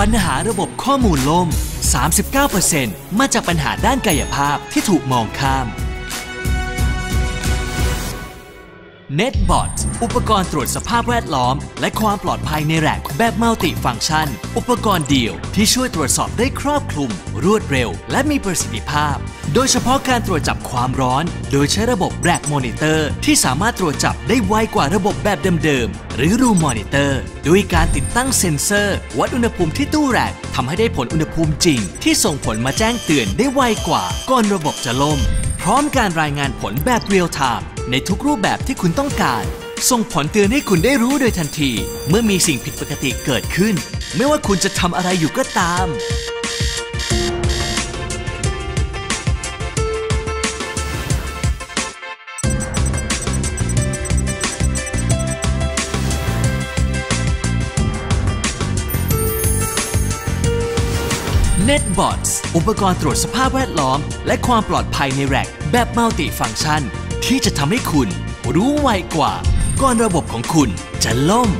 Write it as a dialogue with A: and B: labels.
A: ปัญหาระบบข้อมูลล่ม 39%มาจากปัญหาด้านกายภาพที่ถูกมองข้าม NetBot อุปกรณ์ตรวจสภาพแวดล้อม และความปลอดภัยในแร็กแบบมัลติฟังก์ชัน อุปกรณ์เดียวที่ช่วยตรวจสอบได้ครอบคลุม รวดเร็ว และมีประสิทธิภาพ โดยเฉพาะการตรวจจับความร้อน โดยใช้ระบบแร็กมอนิเตอร์ที่สามารถตรวจจับได้ไวกว่าระบบแบบเดิมๆ หรือรูมอนิเตอร์ด้วยการติดตั้งเซ็นเซอร์ วัดอุณหภูมิที่ตู้แร็กทำให้ได้ผลอุณหภูมิจริง ที่ส่งผลมาแจ้งเตือนได้ไวกว่าก่อนระบบจะล่ม พร้อมการรายงานผลแบบเรียลไทม์ในทุกรูปแบบที่คุณต้องการ ส่งผลเตือนให้คุณได้รู้โดยทันที เมื่อมีสิ่งผิดปกติเกิดขึ้น ไม่ว่าคุณจะทำอะไรอยู่ก็ตาม NetBots อุปกรณ์ตรวจสภาพแวดล้อม และความปลอดภัยในแร็กแบบมัลติฟังก์ชัน ที่จะทำให้คุณรู้ไวกว่าก่อนระบบของคุณจะล่ม